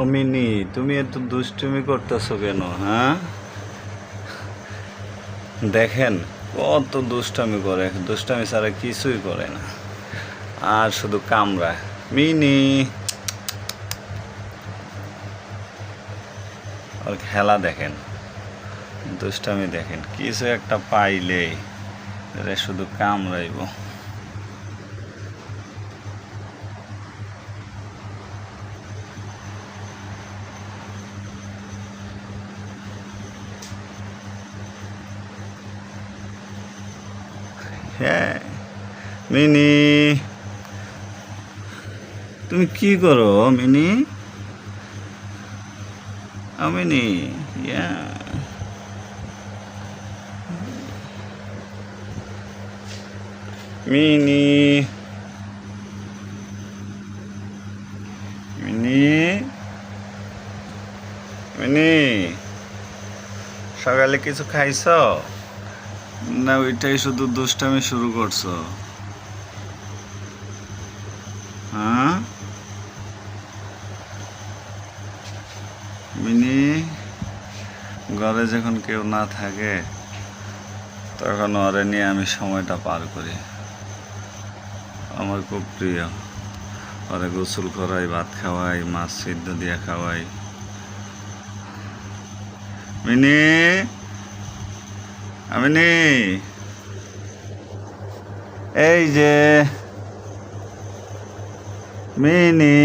ও mini তুমি এত দুষ্টুমি করতেছো কেন হ্যাঁ? দেখেন, কত দুষ্টামি করে, দুষ্টামি ছাড়া কিছুই করে না। আর শুধু কামড়া মিনি! ওর খেলা দেখেন, দুষ্টামি দেখেন, কিছু একটা পাইলেই শুধু কামড়াইব। হ্যাঁ। মিনি। তুমি কি করো মিনি? মিনি ইয়া। মিনি। মিনি। মিনি সকালে কিছু খাইছ? না, ওইটাই শুধু দুষ্টামি শুরু করছ। হ্যাঁ? মিনি, ঘরে যখন কেউ না থাকে, তখন ওরে নিয়ে আমি সময়টা পার করি। আমার খুব প্রিয়। ওরে গোসল করাই, ভাত খাওয়াই, মাছ সিদ্ধ দিয়ে খাওয়াই। মিনি! আমিনি এই যে মিনি